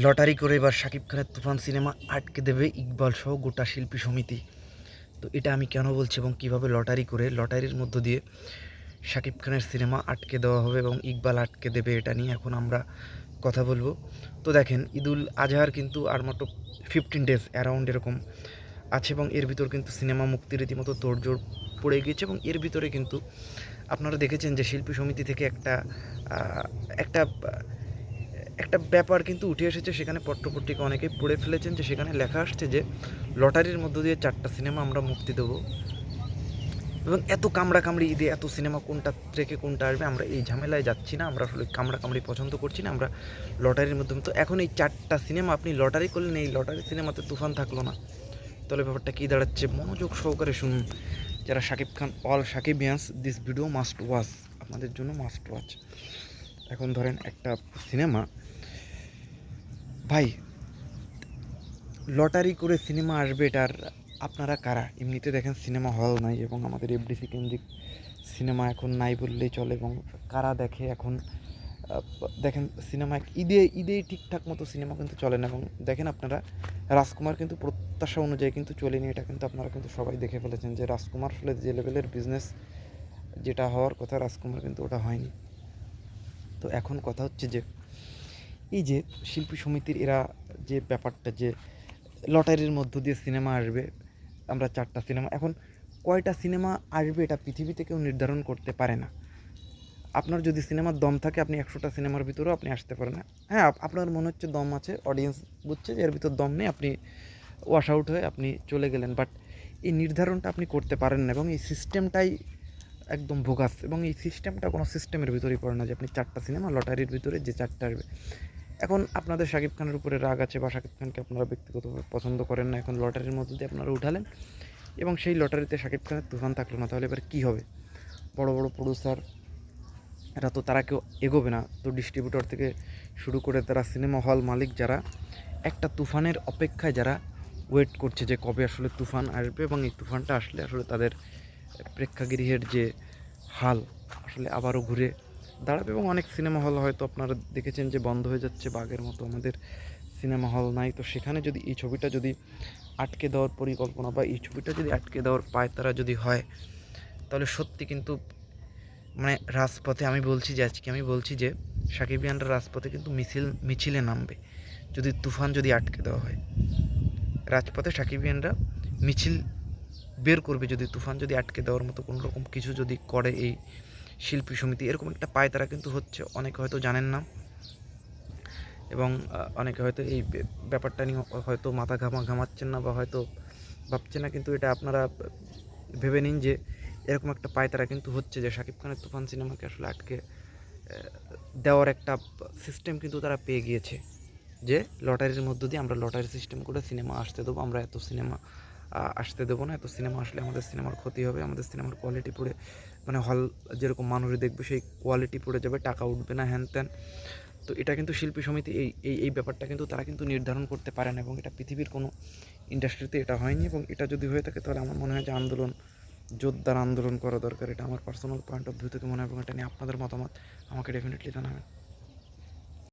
Lottery করে এবার শাকিব খানের তুফান সিনেমা আটকে দেবে ইকবাল সহ গোটা শিল্পী সমিতি। তো এটা আমি কেন বলছি এবং কীভাবে লটারি করে লটারির মধ্য দিয়ে শাকিব খানের সিনেমা আটকে দেওয়া হবে এবং ইকবাল আটকে দেবে এটা নিয়ে এখন আমরা কথা বলব। তো দেখেন, ঈদুল আজহার কিন্তু আর মাত্র ফিফটিন ডেজ অ্যারাউন্ড এরকম আছে এবং এর ভিতর কিন্তু সিনেমা মুক্তি রীতিমতো তোড়জোড় পড়ে গিয়েছে এবং এর ভিতরে কিন্তু আপনারা দেখেছেন যে শিল্পী সমিতি থেকে একটা একটা একটা ব্যাপার কিন্তু উঠে এসেছে, সেখানে পট্টপট্টিকা অনেকেই পড়ে ফেলেছেন যে সেখানে লেখা আসছে যে, লটারির মধ্য দিয়ে চারটা সিনেমা আমরা মুক্তি দেবো। এবং এত কামড়া কামড়ি ঈদে এত সিনেমা কোনটা থেকে কোনটা আসবে, আমরা এই ঝামেলায় যাচ্ছি না, আমরা আসলে কামড়া কামড়ি পছন্দ করছি না, আমরা লটারির মাধ্যমে তো এখন এই চারটা সিনেমা আপনি লটারি করলেন, এই লটারি সিনেমাতে তুফান থাকল না। তাহলে ব্যাপারটা কী দাঁড়াচ্ছে? মনোযোগ সহকারে শুনুন। যারা শাকিব খান, অল শাকিব ইয়ান্স দিস ভিডিও মাস্ট ওয়াচ আপনাদের জন্য মাস্ট ওয়াচ এখন ধরেন একটা সিনেমা ভাই, লটারি করে সিনেমা আসবে এটার আপনারা কারা? এমনিতে দেখেন সিনেমা হল নাই এবং আমাদের এফডিসি কেন্দ্রিক সিনেমা এখন নাই বললেই চলে এবং কারা দেখে এখন দেখেন সিনেমা ঈদে ঈদে ঠিকঠাক মতো সিনেমা কিন্তু চলে না এবং দেখেন আপনারা, রাজকুমার কিন্তু প্রত্যাশা অনুযায়ী কিন্তু চলেনি, এটা কিন্তু আপনারা কিন্তু সবাই দেখে ফেলেছেন যে রাজকুমার আসলে যে লেভেলের বিজনেস যেটা হওয়ার কথা রাজকুমার কিন্তু ওটা হয়নি। তো এখন কথা হচ্ছে যে এই যে শিল্পী সমিতির এরা যে ব্যাপারটা যে লটারির মধ্য দিয়ে সিনেমা আসবে, আমরা চারটা সিনেমা, এখন কয়টা সিনেমা আসবে এটা পৃথিবীতে কেউ নির্ধারণ করতে পারে না। আপনার যদি সিনেমার দম থাকে, আপনি একশোটা সিনেমার ভিতরেও আপনি আসতে পারেন। না হ্যাঁ আপনার মনে হচ্ছে দম আছে অডিয়েন্স বুঝছে যে এর ভিতর দম নেই, আপনি ওয়াশ আউট হয়ে আপনি চলে গেলেন। বাট এই নির্ধারণটা আপনি করতে পারেন না এবং এই সিস্টেমটাই একদম ভোগাস এবং এই সিস্টেমটা কোনো সিস্টেমের ভিতরেই পড়ে না যে আপনি চারটা সিনেমা, লটারির ভিতরে যে চারটা আসবে। এখন আপনাদের শাকিব খানের উপরে রাগ আছে বা শাকিব খানকে আপনারা ব্যক্তিগতভাবে পছন্দ করেন না, এখন লটারির মধ্যে দিয়ে আপনারা উঠালেন এবং সেই লটারিতে শাকিব খানের তুফান থাকল না, তাহলে এবার কী হবে? বড় বড় প্রডিউসার এরা তো তারা কেউ এগোবে না। তো ডিস্ট্রিবিউটর থেকে শুরু করে তারা সিনেমা হল মালিক যারা, একটা তুফানের অপেক্ষায় যারা ওয়েট করছে যে কবে আসলে তুফান আসবে এবং এই তুফানটা আসলে আসলে তাদের প্রেক্ষাগৃহের যে হাল আসলে আবারও ঘুরে দাঁড়াবে এবং অনেক সিনেমা হল হয়তো আপনারা দেখেছেন যে বন্ধ হয়ে যাচ্ছে বাঘের মতো আমাদের সিনেমা হল নাই। তো সেখানে যদি এই ছবিটা যদি আটকে দেওয়ার পরিকল্পনা বা এই ছবিটা যদি আটকে দেওয়ার পায়তারা যদি হয় তাহলে সত্যি কিন্তু মানে রাজপথে আমি বলছি যে আজকে আমি বলছি যে সাকিবিয়ানরা রাজপথে কিন্তু মিছিল মিছিলে নামবে। যদি তুফান যদি আটকে দেওয়া হয় রাজপথে সাকিবিয়ানরা মিছিল বের করবে যদি তুফান যদি আটকে দেওয়ার মতো কোনো রকম কিছু যদি করে এই শিল্পী সমিতি, এরকম একটা পায়তারা কিন্তু হচ্ছে, অনেকে হয়তো জানেন না। এবং অনেকে হয়তো এই ব্যাপারটা নিয়ে হয়তো মাথা ঘামা, ঘামাচ্ছেন না বা হয়তো ভাবছেন না, কিন্তু এটা আপনারা ভেবে নিন যে, এরকম একটা পায়তারা কিন্তু হচ্ছে যে, শাকিব খানের তুফান সিনেমাকে আসলে আটকে দেওয়ার একটা সিস্টেম কিন্তু তারা পেয়ে গিয়েছে। যে, লটারির মধ্য দিয়ে আমরা লটারি সিস্টেম করে সিনেমা আসতে দেবো, আমরা এত সিনেমা আসতে দেবো না। এত সিনেমা আসলে আমাদের সিনেমার ক্ষতি হবে। আমাদের সিনেমার কোয়ালিটি পড়ে মানে হল যেরকম মানুষ দেখবে, সেই কোয়ালিটি পড়ে যাবে, টাকা উঠবে না, হ্যান ত্যান। তো এটা কিন্তু শিল্পী সমিতি এই এই এই ব্যাপারটা কিন্তু তারা কিন্তু নির্ধারণ করতে পারে না এবং এটা পৃথিবীর কোনো ইন্ডাস্ট্রিতে এটা হয়নি এবং এটা যদি হয়ে থাকে তাহলে আমার মনে হয় যে আন্দোলন, জোরদার আন্দোলন করা দরকার। এটা আমার পার্সোনাল পয়েন্ট অফ ভিউ থেকে মনে হয় এবং এটা নিয়ে আপনাদের মতামত আমাকে ডেফিনেটলি জানাবেন।